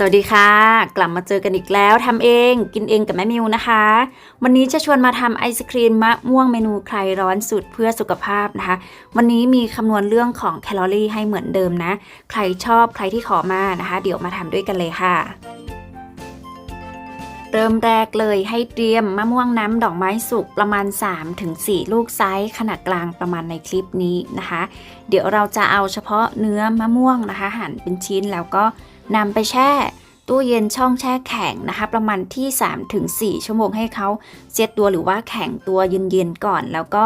สวัสดีค่ะ กลับมาเจอกันอีกแล้วทำเองกินเองกับแม่มิวนะคะ วันนี้จะชวนมาทำไอศครีมมะม่วงเมนูคลายร้อนสุดเพื่อสุขภาพนะคะ วันนี้มีคำนวณเรื่องของแคลอรี่ให้เหมือนเดิมนะ ใครชอบใครที่ขอมานะคะ เดี๋ยวมาทำด้วยกันเลยค่ะ เริ่มแรกเลยให้เตรียมมะม่วงน้ำดอกไม้สุกประมาณ 3-4 ลูกไซส์ขนาดกลางประมาณในคลิปนี้นะคะ เดี๋ยวเราจะเอาเฉพาะเนื้อมะม่วงนะคะ หั่นเป็นชิ้นแล้วก็นำไปแช่ตู้เย็นช่องแช่แข็งนะคะ ประมาณที่ 3-4 ชั่วโมงให้เขาเซตตัวหรือว่าแข็งตัวเย็นๆก่อน แล้วก็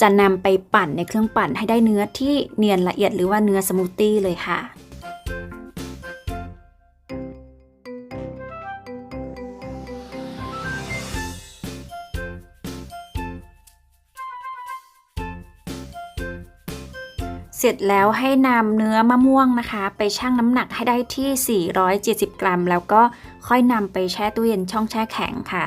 จะนำไปปั่นในเครื่องปั่นให้ได้เนื้อที่เนียนละเอียดหรือว่าเนื้อสมูทตี้เลยค่ะ เสร็จแล้วให้นำเนื้อมะม่วงนะคะ ไปชั่งน้ำหนักให้ได้ที่ 470 กรัม แล้วก็ค่อยนำไปแช่ตู้เย็นช่องแช่แข็งค่ะ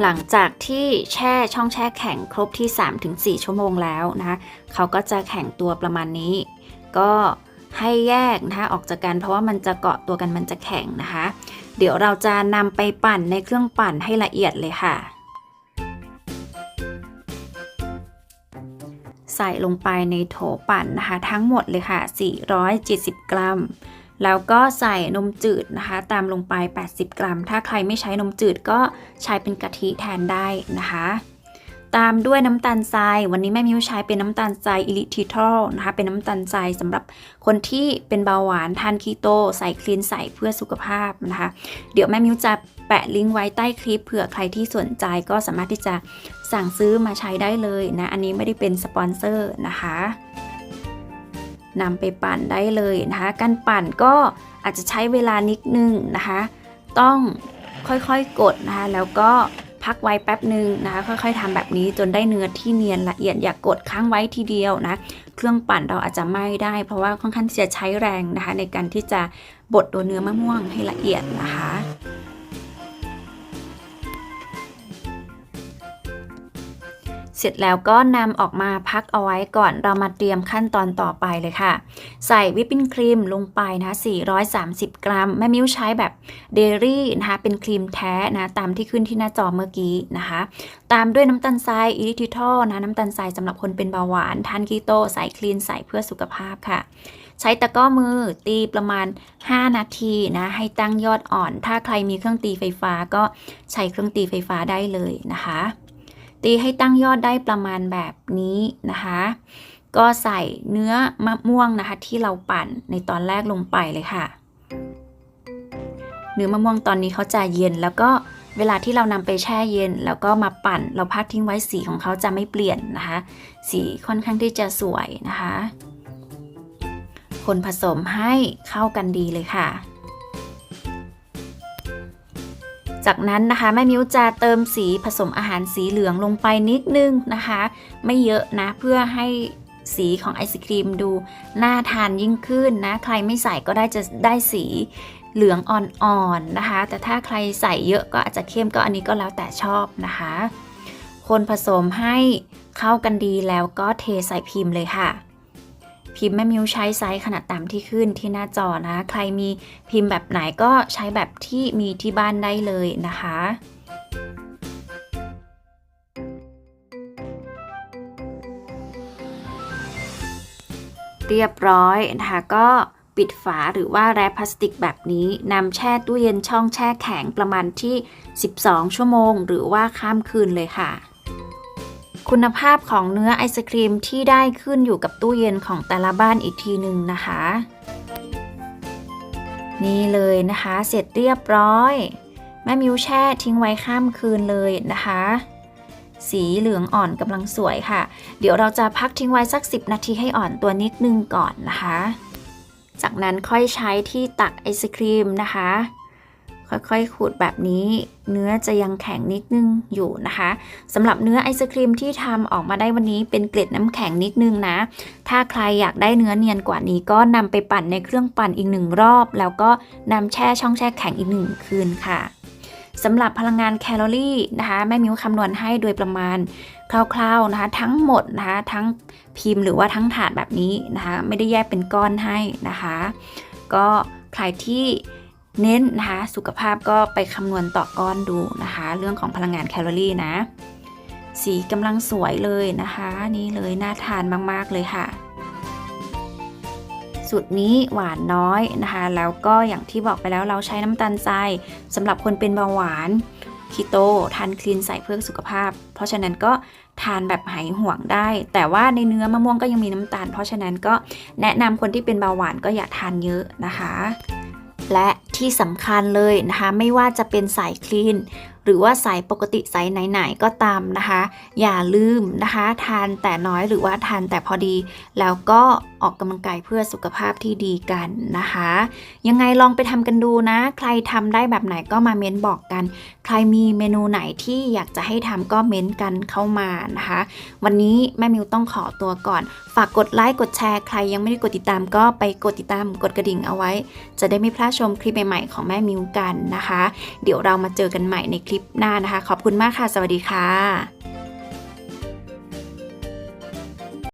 หลังจากที่แช่ช่องแช่แข็งครบที่ 3-4 ชั่วโมงแล้วนะคะเขาก็จะแข็งตัวประมาณนี้ ก็ให้แยกนะคะออกจากกันเพราะว่ามันจะเกาะตัวกันมันจะแข็งนะคะ เดี๋ยวเราจะนำไปปั่นในเครื่องปั่นให้ละเอียดเลยค่ะ ใส่ลงไปในโถปั่นนะคะ ทั้งหมดเลยค่ะ 470 กรัม แล้วก็ใส่นมจืดนะคะ ตามลงไป 80 กรัม ถ้าใครไม่ใช้นมจืดก็ใช้เป็นกะทิแทนได้นะคะ ตามด้วยน้ำตาลทราย วันนี้แม่มิวใช้เป็นน้ำตาลทรายอิลิทิทอลนะคะ เป็นน้ำตาลทรายสำหรับคนที่เป็นเบาหวานทานคีโต ใส่คลีนใส่เพื่อสุขภาพนะคะ เดี๋ยวแม่มิวจะ แปะลิงก์ไว้ใต้คลิปเผื่อใครที่สนใจก็สามารถที่จะสั่งซื้อมาใช้ได้เลยนะ อันนี้ไม่ได้เป็นสปอนเซอร์นะคะนำไปปั่นได้เลยนะคะ การปั่นก็อาจจะใช้เวลานิดนึงนะคะ ต้องค่อยๆกดนะคะ แล้วก็พักไว้แป๊บหนึ่งนะคะ ค่อยๆทำแบบนี้จนได้เนื้อที่เนียนละเอียดอย่ากกดค้างไว้ทีเดียวนะ เครื่องปั่นเราอาจจะไหม้ได้ เพราะว่าค่อนข้างที่จะใช้แรงนะคะ ในการที่จะบดตัวเนื้อมะม่วงให้ละเอียดนะคะ เสร็จแล้วก็นำออกมาพักเอาไว้ก่อนเรามาเตรียมขั้นตอนต่อไปเลยค่ะ ใส่วิปปิ้งครีมลงไปนะ 430 กรัม แม่มิ้วใช้แบบเดรี่นะคะ เป็นครีมแท้นะตามที่ขึ้นที่หน้าจอเมื่อกี้นะคะ ตามด้วยน้ำตาลทรายอิริทิทอลนะ น้ำตาลทรายสำหรับคนเป็นเบาหวานทานคีโตใส่คลีนใส่เพื่อสุขภาพค่ะใช้ตะก้อมือตีประมาณ 5 นาทีนะ ให้ตั้งยอดอ่อน ถ้าใครมีเครื่องตีไฟฟ้าก็ใช้เครื่องตีไฟฟ้าได้เลยนะคะ ตีให้ตั้งยอดได้ประมาณแบบนี้นะคะ ก็ใส่เนื้อมะม่วงนะคะ ที่เราปั่นในตอนแรกลงไปเลยค่ะ เนื้อมะม่วงตอนนี้เขาจะเย็นแล้วก็เวลาที่เรานำไปแช่เย็น แล้วก็มาปั่น เราพักทิ้งไว้สีของเขาจะไม่เปลี่ยนนะคะ สีค่อนข้างที่จะสวยนะคะ คนผสมให้เข้ากันดีเลยค่ะ จากนั้นนะคะแม่มิ้วจะเติมสีผสมอาหารสีเหลืองลงไปนิดนึงนะคะ ไม่เยอะนะเพื่อให้สีของไอศครีมดูน่าทานยิ่งขึ้นนะ ใครไม่ใส่ก็ได้จะได้สีเหลืองอ่อนๆนะคะ แต่ถ้าใครใส่เยอะก็อาจจะเข้มก็อันนี้ก็แล้วแต่ชอบนะคะ คนผสมให้เข้ากันดีแล้วก็เทใส่พิมพ์เลยค่ะ พิมพ์แม่มิวใช้ไซส์ขนาดตามที่ขึ้นที่หน้าจอนะ ใครมีพิมพ์แบบไหนก็ใช้แบบที่มีที่บ้านได้เลยนะคะเรียบร้อยนะคะก็ปิดฝาหรือว่าแรปพลาสติกแบบนี้นำแช่ตู้เย็นช่องแช่แข็งประมาณที่ 12 ชั่วโมง หรือว่าข้ามคืนเลยค่ะ คุณภาพของเนื้อไอศครีมที่ได้ขึ้นอยู่กับตู้เย็นของแต่ละบ้านอีกทีหนึ่งนะคะ นี่เลยนะคะเสร็จเรียบร้อย แม่มิวแช่ทิ้งไว้ข้ามคืนเลยนะคะ สีเหลืองอ่อนกำลังสวยค่ะ เดี๋ยวเราจะพักทิ้งไว้สัก 10 นาทีให้อ่อนตัวนิดนึงก่อนนะคะ จากนั้นค่อยใช้ที่ตักไอศครีมนะคะ ค่อยๆขูดแบบนี้ เนื้อจะยังแข็งนิดนึงอยู่นะคะสำหรับเนื้อไอศครีมที่ทำออกมาได้วันนี้เป็นเกล็ดน้ำแข็งนิดนึงนะ ถ้าใครอยากได้เนื้อเนียนกว่านี้ก็นำไปปั่นในเครื่องปั่นอีกหนึ่งรอบ แล้วก็นำแช่ช่องแช่แข็งอีกหนึ่งคืนค่ะสำหรับพลังงานแคลอรี่นะคะแม่มิวคำนวณให้โดยประมาณคร่าวๆนะคะ ทั้งหมดนะคะทั้งพิมพ์หรือว่าทั้งถาดแบบนี้นะคะ ไม่ได้แยกเป็นก้อนให้นะคะ ก็ใครที่ เน้นนะคะ สุขภาพก็ไปคำนวณต่อก้อนดูนะคะ เรื่องของพลังงานแคลอรี่นะ สีกำลังสวยเลยนะคะ นี่เลยน่าทานมาก ๆ เลยค่ะ สูตรนี้หวานน้อยนะคะ แล้วก็อย่างที่บอกไปแล้วเราใช้น้ำตาลทรายสำหรับคนเป็นเบาหวานคีโตทานคลีนใส่เพื่อสุขภาพ เพราะฉะนั้นก็ทานแบบหายห่วงได้ แต่ว่าในเนื้อมะม่วงก็ยังมีน้ำตาล เพราะฉะนั้นก็แนะนำคนที่เป็นเบาหวานก็อย่าทานเยอะนะคะ และที่สำคัญเลยนะคะ ไม่ว่าจะเป็นสายคลีนหรือว่าสายปกติสายไหนๆก็ตามนะคะ อย่าลืมนะคะ ทานแต่น้อยหรือว่าทานแต่พอดี แล้วก็ออกกำลังกายเพื่อสุขภาพที่ดีกันนะคะ ยังไงลองไปทำกันดูนะ ใครทำได้แบบไหนก็มาเม้นบอกกัน ใครมีเมนูไหนที่อยากจะให้ทำก็เม้นกันเข้ามานะคะ วันนี้แม่มิวต้องขอตัวก่อน ฝากกดไลค์กดแชร์ใครยังไม่ได้กดติดตามก็ไปกดติดตามกดกระดิ่งเอาไว้ จะได้ไม่พลาดชมคลิปใหม่ๆของแม่มิวกันนะคะ เดี๋ยวเรามาเจอกันใหม่ในลิปหน้านะคะ ขอบคุณมากค่ะ สวัสดีค่ะ